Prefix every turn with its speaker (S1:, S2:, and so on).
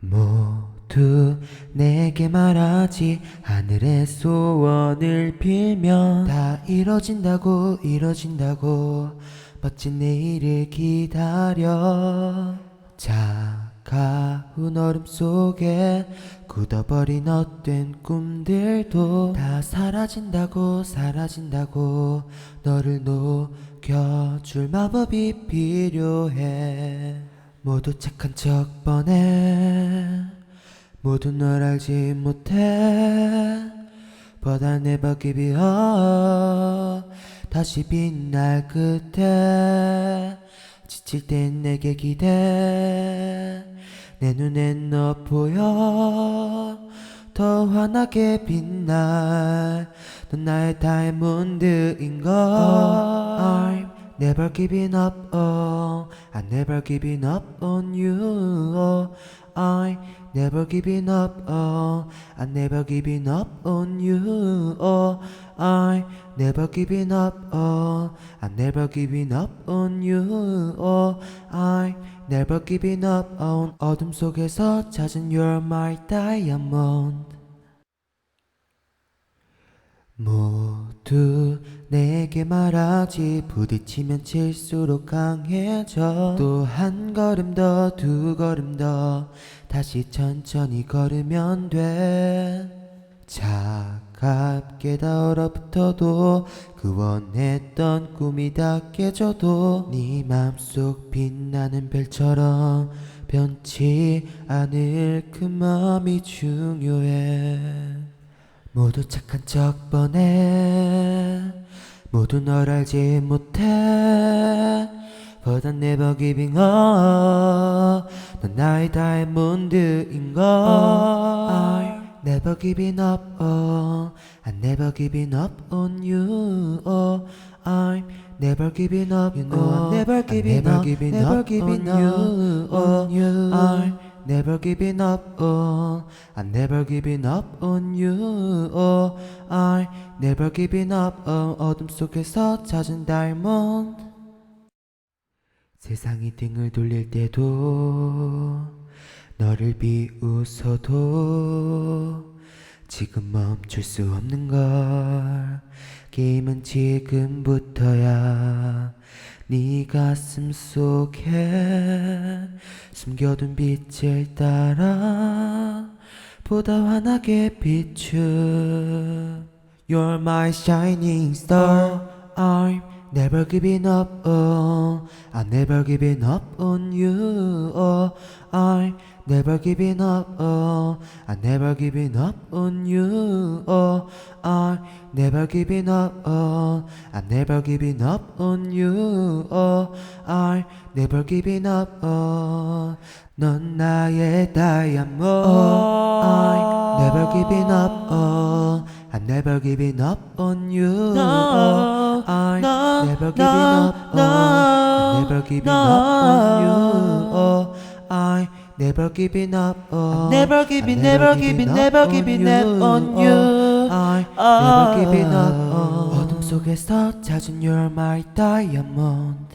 S1: 모두 내게 말하지 하늘의 소원을 빌면 다 이뤄진다고 이뤄진다고 멋진 내일을 기다려. 차가운 얼음 속에 굳어버린 헛된 꿈들도 다 사라진다고 사라진다고 너를 녹여줄 마법이 필요해 모두 착한 척 뻔해 모두 널 알지 못해 never give you up 다시 빛날 끝에 지칠 땐 내게 기대 내 눈엔 너 보여 더 환하게 빛날 넌 나의 다이몬드인 걸 I'm never giving up oh I never giving up on you oh I never giving up oh I never giving up on you oh I never giving up oh I never giving up on you oh I never giving up on 어둠 속에서 찾은 You're my diamond 모두 내게 말하지 부딪히면 칠수록 강해져. 또 한 걸음 더 두 걸음 더 다시 천천히 걸으면 돼. 차갑게 다 얼어붙어도 그 원했던 꿈이 다 깨져도 네 맘속 빛나는 별처럼 변치 않을 그 마음이 중요해 모두 착한 척 뻔해 모두 널 알지 못해 But I never giving up 넌 나의 다이몬드인 걸 I never giving up oh I never giving up on you oh I'm never giving up you know I'm never giving up never giving up on you I'm Never giving up, oh, I'm never giving up on you, oh, I never giving up, oh, 어둠 속에서 찾은 다이몬드. 세상이 등을 돌릴 때도 너를 비웃어도 지금 멈출 수 없는 걸 게임은 지금부터야 네 가슴 속에 숨겨둔 빛을 따라 보다 환하게 비추 You're my shining star I'm never giving up oh I'm never giving up on you oh I'm never giving up oh I'm never giving up on you oh I'm never giving up oh I'm never giving up on you oh I'm never giving up oh 넌 나의 다이아몬드 I'm never giving up oh I'm never giving up on you
S2: No,
S1: I'm
S2: no,
S1: never giving
S2: no,
S1: up oh I'm never giving
S2: no.
S1: up on you oh I Never giving up oh
S2: Never giving, never giving, never giving up on you.
S1: oh, I
S2: Ah.
S1: never giving up oh 어둠 속에서 찾은 You're my diamond